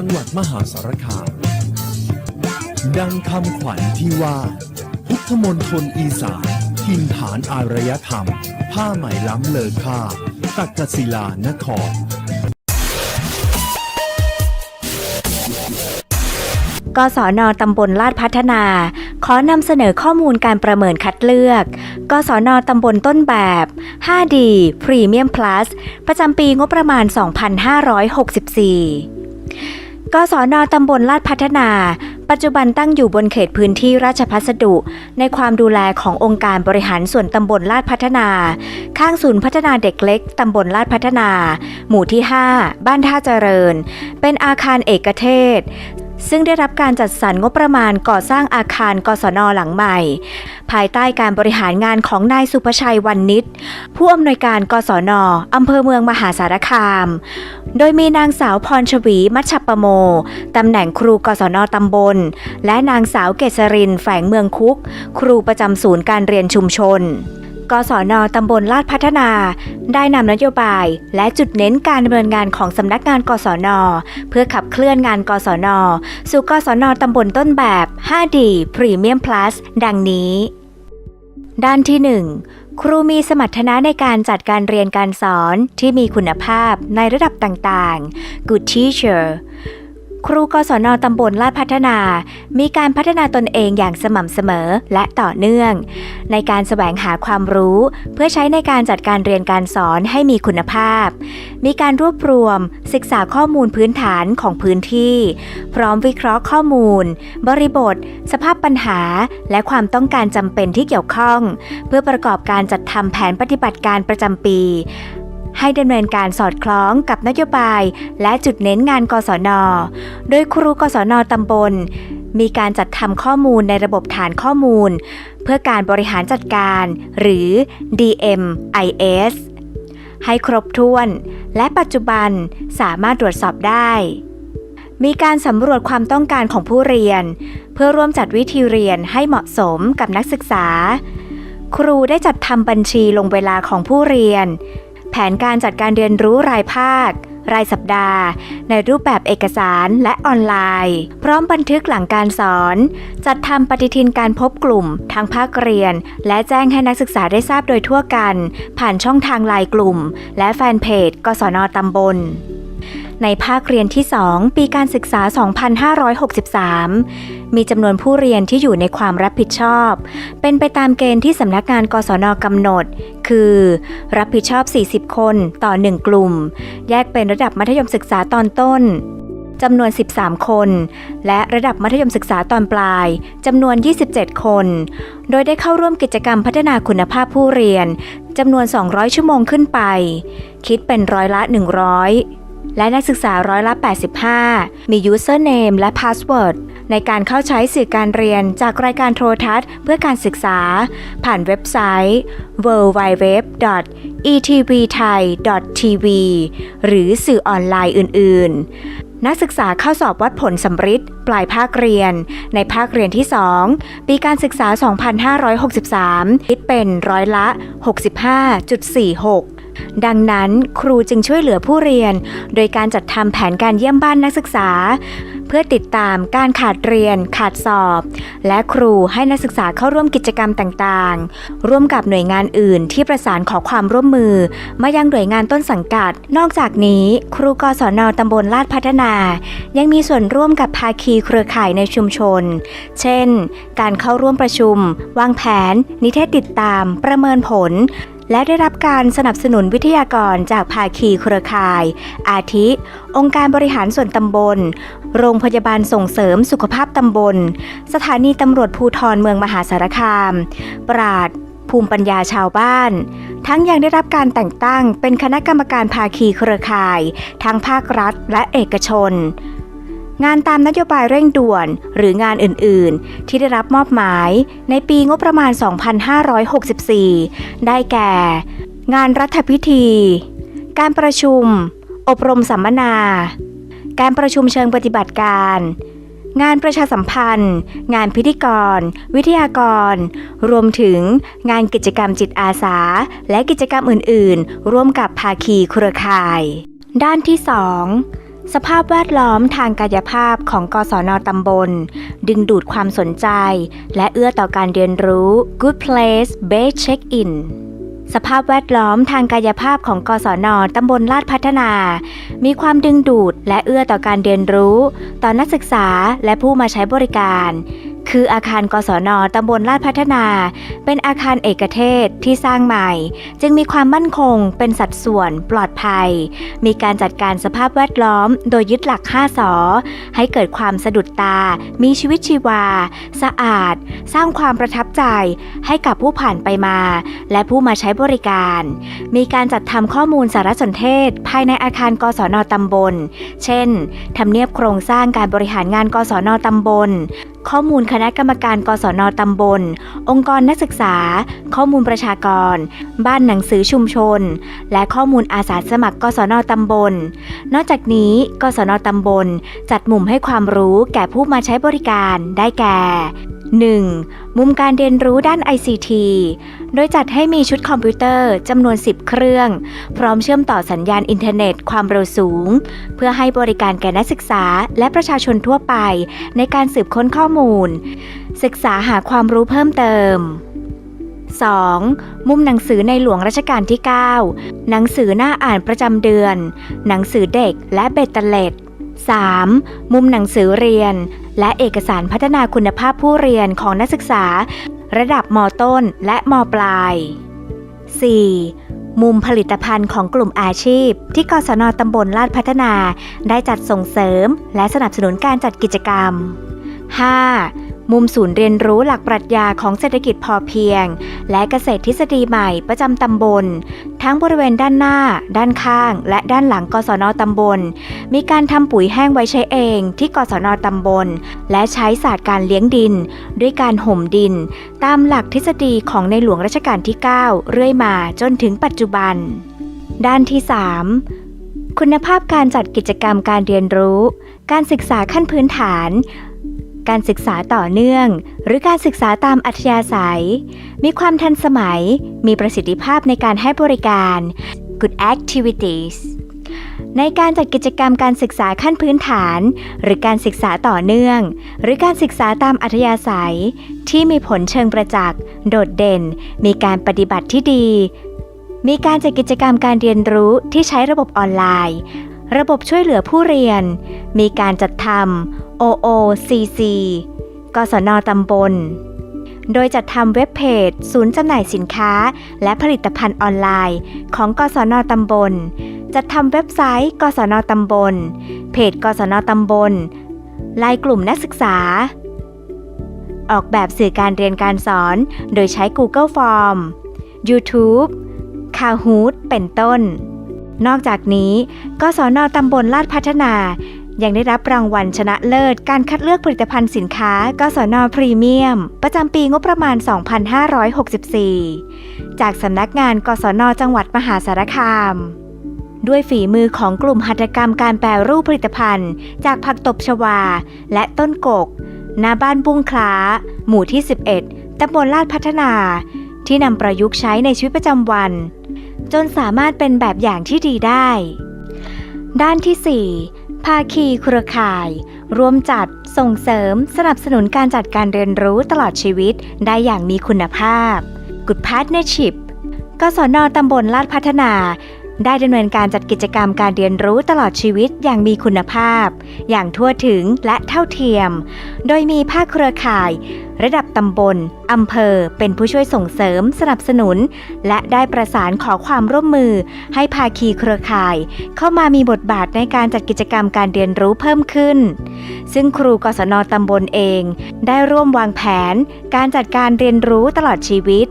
จังหวัดมหาสารคาม ดังคำขวัญที่ว่า พุทธมนทนอีสานทินฐานอารยธรรม ผ้าไหมล้ำเลอค่า ตักกศิลานคร กศนตำบลลาดพัฒนา ขอนำเสนอข้อมูลการประเมินคัดเลือก กศนตำบลต้นแบบ 5D Premium Plus ประจำปีงบประมาณ 2564 กศนตำบลลาดพัฒนา ปัจจุบันตั้งอยู่บนเขตพื้นที่ราชพัสดุ ในความดูแลขององค์การบริหารส่วนตำบลลาดพัฒนา ข้างศูนย์พัฒนาเด็กเล็กตำบลลาดพัฒนา หมู่ที่ 5 บ้านท่าเจริญ เป็นอาคารเอกเทศ ซึ่งได้รับการจัดสรรงบประมาณก่อสร้างอาคารกศนหลังใหม่ ภายใต้การบริหารงานของนายสุภชัยวันนิชผู้อำนวยการกศนอำเภอเมืองมหาสารคาม โดยมีนางสาวพรชวีมัชชปโมตำแหน่งครูกศนตำบล และนางสาวเกษรินแฝงเมืองคุก ครูประจำศูนย์การเรียนชุมชน กศนตำบลลาดพัฒนา ได้นำนโยบาย และจุดเน้นการดำเนินงานของสำนักงานกศน เพื่อขับเคลื่อนงานกศน สู่กศนตำบลต้นแบบ 5D Premium Plus ดังนี้ ด้านที่ 1ครูมีสมรรถนะในการจัดการเรียนการสอนที่มีคุณภาพในระดับต่างๆ Good Teacher ครูกศนตำบลลาดพัฒนา มีการพัฒนาตนเองอย่างสม่ำเสมอและต่อเนื่อง ในการแสวงหาความรู้ เพื่อใช้ในการจัดการเรียนการสอนให้มีคุณภาพ มีการรวบรวม ศึกษาข้อมูลพื้นฐานของพื้นที่ พร้อมวิเคราะห์ข้อมูล บริบท สภาพปัญหา และความต้องการจำเป็นที่เกี่ยวข้อง เพื่อประกอบการจัดทำแผนปฏิบัติการประจำปี ให้ดำเนินการสอดคล้องกับนโยบาย และจุดเน้นงานกศน โดยครูกศนตำบล มีการจัดทำข้อมูลในระบบฐานข้อมูล เพื่อการบริหารจัดการ หรือ DMIS ให้ครบถ้วน และปัจจุบันสามารถตรวจสอบได้ มีการสำรวจความต้องการของผู้เรียน เพื่อร่วมจัดวิธีเรียนให้เหมาะสมกับนักศึกษา ครูได้จัดทำบัญชีลงเวลาของผู้เรียน ผนการจัดการเรียนรู้รายภาค รายสัปดาห์ ในรูปแบบเอกสารและออนไลน์ พร้อมบันทึกหลังการสอน จัดทำปฏิทินการพบกลุ่มทางภาคเรียน และแจ้งให้นักศึกษาได้ทราบโดยทั่วกัน ผ่านช่องทางไลน์กลุ่ม และแฟนเพจกศนตำบล ในภาคเรียนที่ 2 ปีการศึกษา 2563 มีจำนวนผู้เรียนที่อยู่ในความรับผิดชอบ เป็นไปตามเกณฑ์ที่สำนักงานกศนกำหนด คือ รับผิดชอบ 40 คนต่อ 1 กลุ่ม แยกเป็นระดับมัธยมศึกษาตอนต้นจำนวน 13 คน และระดับมัธยมศึกษาตอนปลายจำนวน 27 คน โดยได้เข้าร่วมกิจกรรมพัฒนาคุณภาพผู้เรียนจำนวน 200 ชั่วโมงขึ้นไป คิดเป็นร้อยละ 100 และนักศึกษาร้อยละ 85 มี username และ password ในการเข้าใช้สื่อการเรียนจากรายการโทรทัศน์เพื่อการศึกษา ผ่านเว็บไซต์ www.etvthai.tv หรือสื่อออนไลน์อื่น ๆ นักศึกษาเข้าสอบวัดผลสำริดปลายภาคเรียน ในภาคเรียนที่ 2 ปีการศึกษา 2563 คิดเป็นร้อยละ 65.46 ดังนั้นครูจึงช่วยเหลือผู้เรียน โดยการจัดทำแผนการเยี่ยมบ้านนักศึกษา เพื่อติดตามการขาดเรียน ขาดสอบ และครูให้นักศึกษาเข้าร่วมกิจกรรมต่างๆ ร่วมกับหน่วยงานอื่นที่ประสานขอความร่วมมือ มายังหน่วยงานต้นสังกัด นอกจากนี้ ครูกศนตำบลลาดพัฒนา ยังมีส่วนร่วมกับภาคีเครือข่ายในชุมชน เช่น การเข้าร่วมประชุม วางแผน นิเทศติดตาม ประเมินผล และได้รับการสนับสนุนวิทยากรจากภาคีเครือข่าย อาทิ องค์การบริหารส่วนตำบล โรงพยาบาลส่งเสริมสุขภาพตำบล สถานีตำรวจภูทรเมืองมหาสารคาม ปราด ภูมิปัญญาชาวบ้าน ทั้งยังได้รับการแต่งตั้งเป็นคณะกรรมการภาคีเครือข่าย ทั้งภาครัฐและเอกชน งานตามนโยบายเร่งด่วน หรืองานอื่นๆ ที่ได้รับมอบหมายในปีงบประมาณ 2564 ได้แก่ งานรัฐพิธี การประชุม อบรมสัมมนา การประชุมเชิงปฏิบัติการ งานประชาสัมพันธ์ งานพิธีกร วิทยากร รวมถึงงานกิจกรรมจิตอาสา และกิจกรรมอื่นๆ ร่วมกับภาคีเครือข่าย ด้านที่ 2 สภาพแวดล้อมทางกายภาพของกศนตำบล ดึงดูดความสนใจ และเอื้อต่อการเรียนรู้ Good Place Best Check In สภาพแวดล้อมทางกายภาพของกศนตำบลลาดพัฒนา มีความดึงดูดและเอื้อต่อการเรียนรู้ ต่อนักศึกษาและผู้มาใช้บริการ คืออาคารกศนตำบลลาดพัฒนา เป็นอาคารเอกเทศที่สร้างใหม่ จึงมีความมั่นคงเป็นสัดส่วนปลอดภัย มีการจัดการสภาพแวดล้อม โดยยึดหลัก 5สอให้เกิดความสะดุดตา มีชีวิตชีวา สะอาด สร้างความประทับใจให้กับผู้ผ่านไปมา และผู้มาใช้บริการ มีการจัดทำข้อมูลสารสนเทศ ภายในอาคารกศนตำบล เช่นทำเนียบโครงสร้างการบริหารงานกศนตำบล ข้อมูลคณะกรรมการกศนตำบล องค์กรนักศึกษา ข้อมูลประชากร บ้านหนังสือชุมชน และข้อมูลอาสาสมัครกศนตำบล นอกจากนี้กศนตำบล จัดมุมให้ความรู้แก่ผู้มาใช้บริการได้แก่ 1. มุมการเรียนรู้ด้าน ICT โดยจัดให้มีชุดคอมพิวเตอร์จำนวน 10 เครื่อง พร้อมเชื่อมต่อสัญญาณอินเทอร์เน็ตความเร็วสูง เพื่อให้บริการแก่นักศึกษาและประชาชนทั่วไป ในการสืบค้นข้อมูล ศึกษาหาความรู้เพิ่มเติม 2. มุมหนังสือในหลวงรัชกาลที่ 9 หนังสือหน้าอ่านประจำเดือน หนังสือเด็กและเบตเตเล็ต 3. มุมหนังสือเรียน และเอกสารพัฒนาคุณภาพผู้เรียนของนักศึกษา ระดับมต้นและมปลาย 4. มุมผลิตภัณฑ์ของกลุ่มอาชีพ ที่กศนตำบลลาดพัฒนา ได้จัดส่งเสริม และสนับสนุนการจัดกิจกรรม 5. มุมศูนย์เรียนรู้หลักปรัชญาของเศรษฐกิจพอเพียง และเกษตรทฤษฎีใหม่ประจำตำบล ทั้งบริเวณด้านหน้า ด้านข้าง และด้านหลังกศนตำบล มีการทำปุ๋ยแห้งไว้ใช้เองที่กศนตำบล และใช้ศาสตร์การเลี้ยงดิน ด้วยการห่มดิน ตามหลักทฤษฎีของในหลวงรัชกาลที่ 9 เรื่อยมาจนถึงปัจจุบัน ด้านที่ 3 คุณภาพการจัดกิจกรรมการเรียนรู้ การศึกษาขั้นพื้นฐาน การศึกษาต่อเนื่อง หรือการศึกษาตามอัธยาศัย มีความทันสมัย มีประสิทธิภาพในการให้บริการ good activities ในการจัดกิจกรรมการศึกษาขั้นพื้นฐาน หรือการศึกษาต่อเนื่อง หรือการศึกษาตามอัธยาศัย ที่มีผลเชิงประจักษ์ โดดเด่น มีการปฏิบัติที่ดี มีการจัดกิจกรรมการเรียนรู้ที่ใช้ระบบออนไลน์ ระบบช่วยเหลือผู้เรียน มีการจัดทำ OOCC กศนตำบล โดยจัดทำเว็บเพจ ศูนย์จำหน่ายสินค้า และผลิตภัณฑ์ออนไลน์ ของกศนตำบล จัดทำเว็บไซต์ กศนตำบล เพจ กศนตำบลไลน์กลุ่มนักศึกษา ออกแบบสื่อการเรียนการสอน โดยใช้ Google Form YouTube Kahoot เป็นต้น นอกจากนี้กศนตำบลลาดพัฒนา ยังได้รับรางวัลชนะเลิศ การคัดเลือกผลิตภัณฑ์สินค้ากศนพรีเมียม ประจำปีงบประมาณ 2564 จากสำนักงานกศนจังหวัดมหาสารคาม ด้วยฝีมือของกลุ่มหัตถกรรมการแปรรูปผลิตภัณฑ์ จากผักตบชวา และต้นกกณบ้านบุ้งคล้า หมู่ที่ 11ตำบลลาดพัฒนา ที่นำประยุกต์ใช้ในชีวิตประจำวัน จนสามารถเป็นแบบอย่างที่ดีได้ ด้านที่ 4 ภาคีเครือข่ายร่วมจัดส่งเสริมสนับสนุนการจัดการเรียนรู้ตลอดชีวิตได้อย่างมีคุณภาพ Good Partnership กศนตำบลลาดพัฒนา ได้ดำเนินการจัดกิจกรรมการเรียนรู้ตลอดชีวิตอย่างมีคุณภาพ อย่างทั่วถึงและเท่าเทียม โดยมีภาคเครือข่าย ระดับตำบลอำเภอ เป็นผู้ช่วยส่งเสริมสนับสนุน และได้ประสานขอความร่วมมือ ให้ภาคีเครือข่าย เข้ามามีบทบาทในการจัดกิจกรรมการเรียนรู้เพิ่มขึ้น ซึ่งครูกศนตำบลเอง ได้ร่วมวางแผน การจัดการเรียนรู้ตลอดชีวิต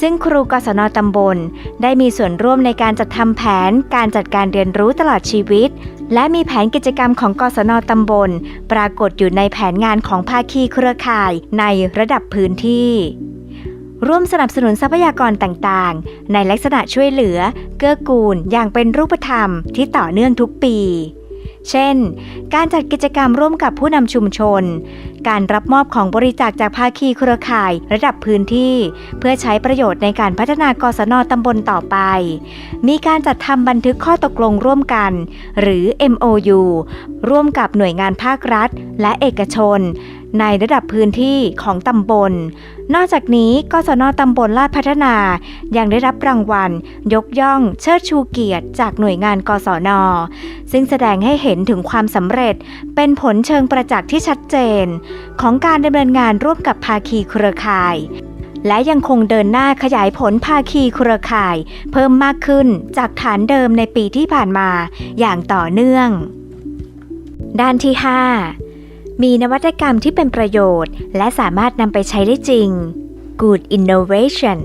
ซึ่งครูกศนตำบล ได้มีส่วนร่วมในการจัดทำแผนการจัดการเรียนรู้ตลอดชีวิต และมีแผนกิจกรรมของกศนตำบล ปรากฏอยู่ในแผนงานของภาคีเครือข่ายในระดับพื้นที่ ร่วมสนับสนุนทรัพยากรต่างๆ ในลักษณะช่วยเหลือ เกื้อกูลอย่างเป็นรูปธรรมที่ต่อเนื่องทุกปี เช่น การจัดกิจกรรมร่วมกับผู้นำชุมชน การรับมอบของบริจาคจากภาคีเครือข่ายระดับพื้นที่ เพื่อใช้ประโยชน์ในการพัฒนากศนตำบลต่อไป มีการจัดทำบันทึกข้อตกลงร่วมกัน หรือ MOU ร่วมกับหน่วยงานภาครัฐ และเอกชน ในระดับพื้นที่ของตำบล นอกจากนี้กศนตำบลลาดพัฒนา ยังได้รับรางวัล ยกย่องเชิดชูเกียรติ จากหน่วยงานกศนซึ่งแสดงให้เห็นถึงความสำเร็จ เป็นผลเชิงประจักษ์ที่ชัดเจน ของการดำเนินงานร่วมกับภาคีเครือข่ายและยังคงเดินหน้าขยายผลภาคีเครือข่าย เพิ่มมากขึ้นจากฐานเดิมในปีที่ผ่านมาอย่างต่อเนื่อง ด้านที่ 5 มีนวัตกรรมที่เป็นประโยชน์ และสามารถนำไปใช้ได้จริง Good Innovation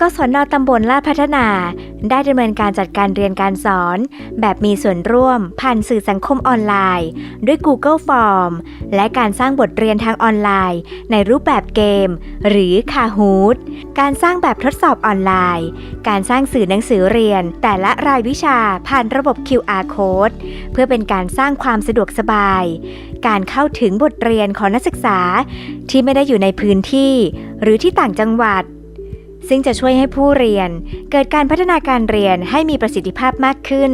กศนตำบลลาดพัฒนา ได้ดำเนินการจัดการเรียนการสอน แบบมีส่วนร่วม ผ่านสื่อสังคมออนไลน์ ด้วย Google Form และการสร้างบทเรียนทางออนไลน์ ในรูปแบบเกม หรือ Kahoot การสร้างแบบทดสอบออนไลน์ การสร้างสื่อหนังสือเรียน แต่ละรายวิชาผ่านระบบ QR Code เพื่อเป็นการสร้างความสะดวกสบาย การเข้าถึงบทเรียนของนักศึกษา ที่ไม่ได้อยู่ในพื้นที่ หรือที่ต่างจังหวัด ซึ่งจะช่วยให้ผู้เรียนเกิดการพัฒนาการเรียนให้มีประสิทธิภาพมากขึ้น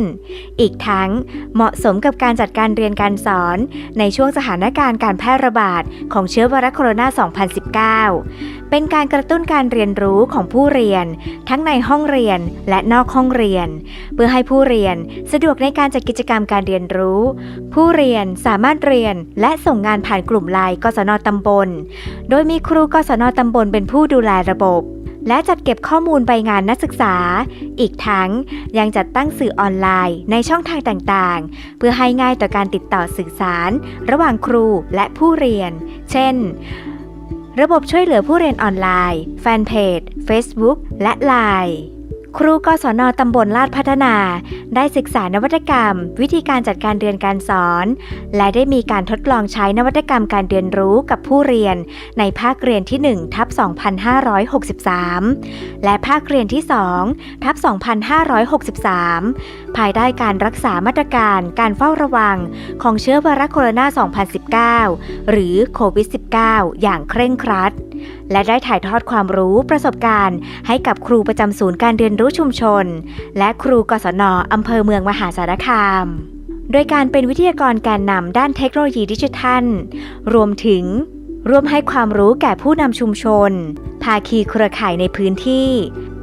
อีกทั้งเหมาะสมกับการจัดการเรียนการสอนในช่วงสถานการณ์การแพร่ระบาดของเชื้อไวรัสโคโรนา 2019 เป็นการกระตุ้นการเรียนรู้ของผู้เรียน ทั้งในห้องเรียนและนอกห้องเรียน เพื่อให้ผู้เรียนสะดวกในการจัดกิจกรรมการเรียนรู้ ผู้เรียนสามารถเรียนและส่งงานผ่านกลุ่มไลน์กศนตำบล โดยมีครูกศนตำบลเป็นผู้ดูแลระบบ และจัดเก็บข้อมูลใบงานนักศึกษา อีกทั้งยังจัดตั้งสื่อออนไลน์ในช่องทางต่างๆ เพื่อให้ง่ายต่อการติดต่อสื่อสาร ระหว่างครูและผู้เรียน เช่น ระบบช่วยเหลือผู้เรียนออนไลน์ แฟนเพจ Facebook และ Line ครูกศนตำบลลาดพัฒนา ได้ศึกษานวัตกรรม วิธีการจัดการเรียนการสอน และได้มีการทดลองใช้นวัตกรรมการเรียนรู้กับผู้เรียน ในภาคเรียนที่1ทับ2563 และภาคเรียนที่2ทับ2563ภายใต้การรักษามาตรการการเฝ้าระวังของเชื้อไวรัสโคโรนา 2019 หรือโควิด -19 อย่างเคร่งครัด และได้ถ่ายทอดความรู้ประสบการณ์ ให้กับครูประจำศูนย์การเรียนรู้ชุมชน และครูกศนอำเภอเมืองมหาสารคามโดยการเป็นวิทยากรแกนนำด้านเทคโนโลยีดิจิทัล รวมถึง ร่วมให้ความรู้แก่ผู้นำชุมชน ภาคีเครือข่ายในพื้นที่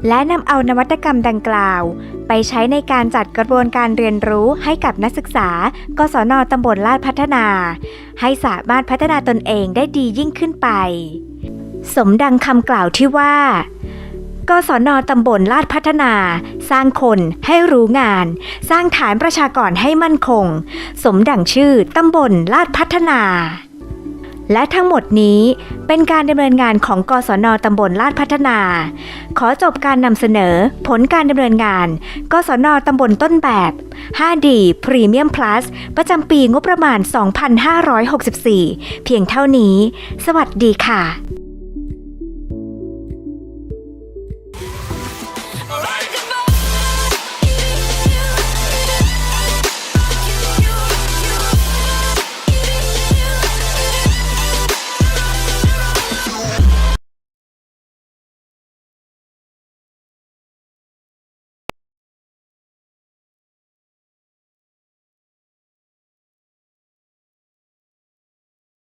และนำเอานวัตกรรมดังกล่าว ไปใช้ในการจัดกระบวนการเรียนรู้ให้กับนักศึกษา กศนตำบลลาดพัฒนา ให้สามารถพัฒนาตนเองได้ดียิ่งขึ้นไป สมดังคำกล่าวที่ว่ากศนตำบลลาดพัฒนา สร้างคนให้รู้งาน สร้างฐานประชากรให้มั่นคง สมดังชื่อตำบลลาดพัฒนา และทั้งหมดนี้เป็นการดำเนินงานของกศนตำบลลาดพัฒนา ขอจบการนำเสนอผลการดำเนินงาน กศนตำบลต้นแบบ 5D Premium Plus ประจำปีงบประมาณ 2564 เพียงเท่านี้ สวัสดีค่ะ